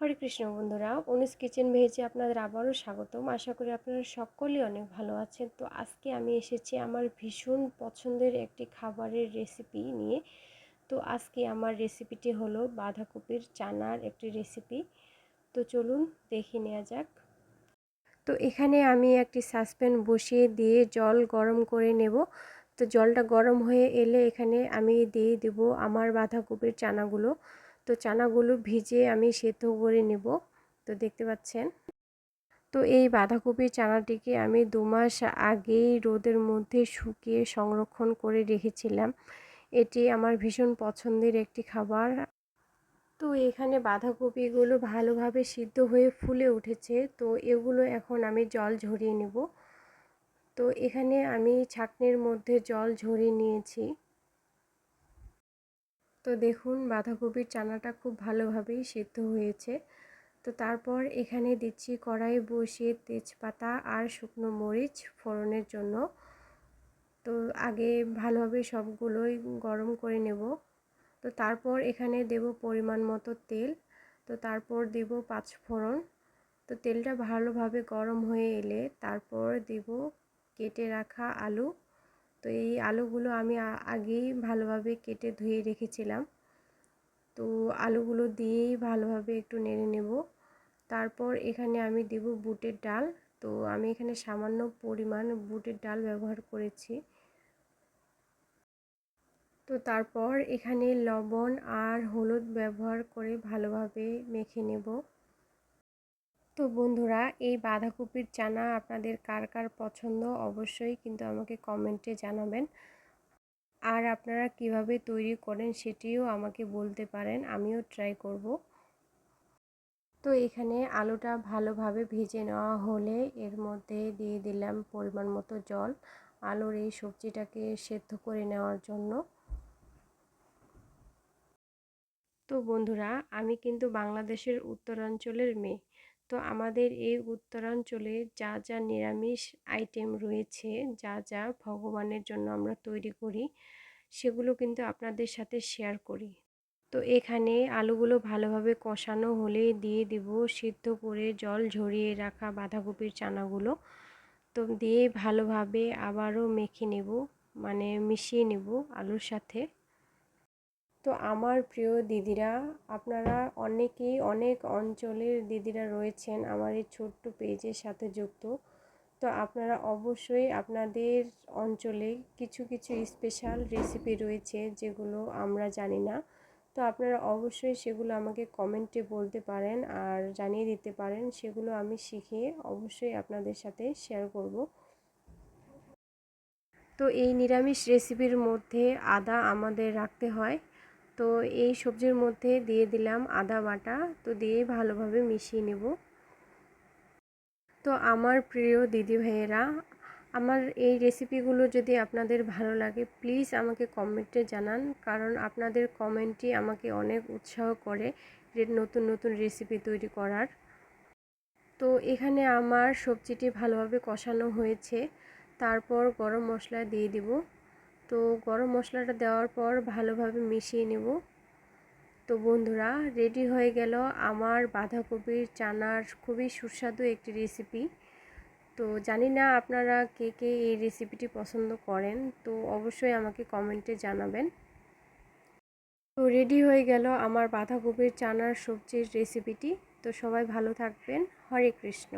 হরে কৃষ্ণ বন্ধুরা অনুজ কিচেন ভেজে আপনাদের আবারও স্বাগতম। আশা করি আপনারা সকলেই অনেক ভালো আছেন। তো আজকে আমি এসেছি আমার ভীষণ পছন্দের একটি খাবারের রেসিপি নিয়ে। তো আজকে আমার রেসিপিটি হলো বাঁধাকপির চানার একটি রেসিপি তো চলুন দেখে নেওয়া যাক। তো এখানে আমি একটি সাসপ্যান বসিয়ে দিয়ে জল গরম করে নেব। তো জলটা গরম হয়ে এলে এখানে আমি দিয়ে দেব আমার বাঁধাকপির চানাগুলো। তো চানাগুলো ভিজে আমি সেদ্ধ করে নেব। তো দেখতে পাচ্ছেন? তো এই বাঁধাকপির চানাটিকে আমি দু মাস আগেই রোদের মধ্যে শুকিয়ে সংরক্ষণ করে রেখেছিলাম। এটি আমার ভীষণ পছন্দের একটি খাবার। তো এখানে বাঁধাকপিগুলো ভালোভাবে সিদ্ধ হয়ে ফুলে উঠেছে। তো এগুলো এখন আমি জল ঝরিয়ে নেব। তো এখানে আমি ছাকনির মধ্যে জল ঝরিয়ে নিয়েছি। তো দেখুন, বাঁধাকপির চানাটা খুব ভালোভাবেই সিদ্ধ হয়েছে। তো তারপর এখানে দিচ্ছি কড়াই বসিয়ে তেজপাতা আর শুকনো মরিচ ফোড়নের জন্য। তো আগে ভালোভাবে সবগুলোই গরম করে নেব। তো তারপর এখানে দেব পরিমাণ মতো তেল। তো তারপর দেব পাঁচ ফোড়ন। তো তেলটা ভালোভাবে গরম হয়ে এলে তারপর দেব কেটে রাখা আলু। তো এই আলুগুলো আমি আগেই ভালোভাবে কেটে ধুয়ে রেখেছিলাম। তো আলুগুলো দিয়েই ভালোভাবে একটু নেড়ে নেব। তারপর এখানে আমি দেব বুটের ডাল। তো আমি এখানে সামান্য পরিমাণ বুটের ডাল ব্যবহার করেছি। তো তারপর এখানে লবণ আর হলুদ ব্যবহার করে ভালোভাবে মেখে নেব। তো বন্ধুরা, এই বাঁধাকপির চানা আপনাদের কার কার পছন্দ অবশ্যই কিন্তু আমাকে কমেন্টে জানাবেন। আর আপনারা কীভাবে তৈরি করেন সেটিও আমাকে বলতে পারেন, আমিও ট্রাই করব। তো এখানে আলুটা ভালোভাবে ভেজে নেওয়া হলে এর মধ্যে দিয়ে দিলাম পরিমাণ মতো জল আলুর এই সবজিটাকে সেদ্ধ করে নেওয়ার জন্য। তো বন্ধুরা, আমি কিন্তু বাংলাদেশের উত্তরাঞ্চলের মেয়ে। তো আমাদের এই উত্তরাঞ্চলে যা যা নিরামিষ আইটেম রয়েছে, যা যা ভগবানের জন্য আমরা তৈরি করি, সেগুলো কিন্তু আপনাদের সাথে শেয়ার করি। তো এখানে আলুগুলো ভালোভাবে কষানো হলে দিয়ে দিব, সিদ্ধ করে জল ঝরিয়ে রাখা বাঁধাকপির চানাগুলো। তো দিয়ে ভালোভাবে আবারও মেখে নেব মানে মিশিয়ে নেব আলুর সাথে। তো আমার প্রিয় দিদিরা, আপনারা অনেকেই অনেক অঞ্চলের দিদিরা রয়েছেন আমার এই ছোট্ট পেজের সাথে যুক্ত। তো আপনারা অবশ্যই আপনাদের অঞ্চলে কিছু কিছু স্পেশাল রেসিপি রয়েছে যেগুলো আমরা জানি না। তো আপনারা অবশ্যই সেগুলো আমাকে কমেন্টে বলতে পারেন আর জানিয়ে দিতে পারেন। সেগুলো আমি শিখিয়ে অবশ্যই আপনাদের সাথে শেয়ার করব। তো এই নিরামিষ রেসিপির মধ্যে আদা আমাদের রাখতে হয়। তো এই সবজির মধ্যে দিয়ে দিলাম আদা বাটা, তো দিয়ে ভালোভাবে মিশিয়ে নেব। তো আমার প্রিয় দিদি ভাইয়েরা, আমার এই রেসিপিগুলো যদি আপনাদের ভালো লাগে, প্লিজ আমাকে কমেন্টে জানান, কারণ আপনাদের কমেন্টই আমাকে অনেক উৎসাহ করে নতুন নতুন রেসিপি তৈরি করার। তো এখানে আমার সবজিটি ভালোভাবে কষানো হয়েছে, তারপর গরম মশলা দিয়ে দিব। তো গরম মশলাটা দেওয়ার পর ভালোভাবে মিশিয়ে নেব। তো বন্ধুরা রেডি হয়ে গেল আমার বাঁধাকপির চানার খুবই সুস্বাদু একটি রেসিপি তো জানি না আপনারা কে কে এই রেসিপিটি পছন্দ করেন, তো অবশ্যই আমাকে কমেন্টে জানাবেন। তো রেডি হয়ে গেল আমার বাঁধাকপির চানার সবজির রেসিপিটি তো সবাই ভালো থাকবেন। হরে কৃষ্ণ।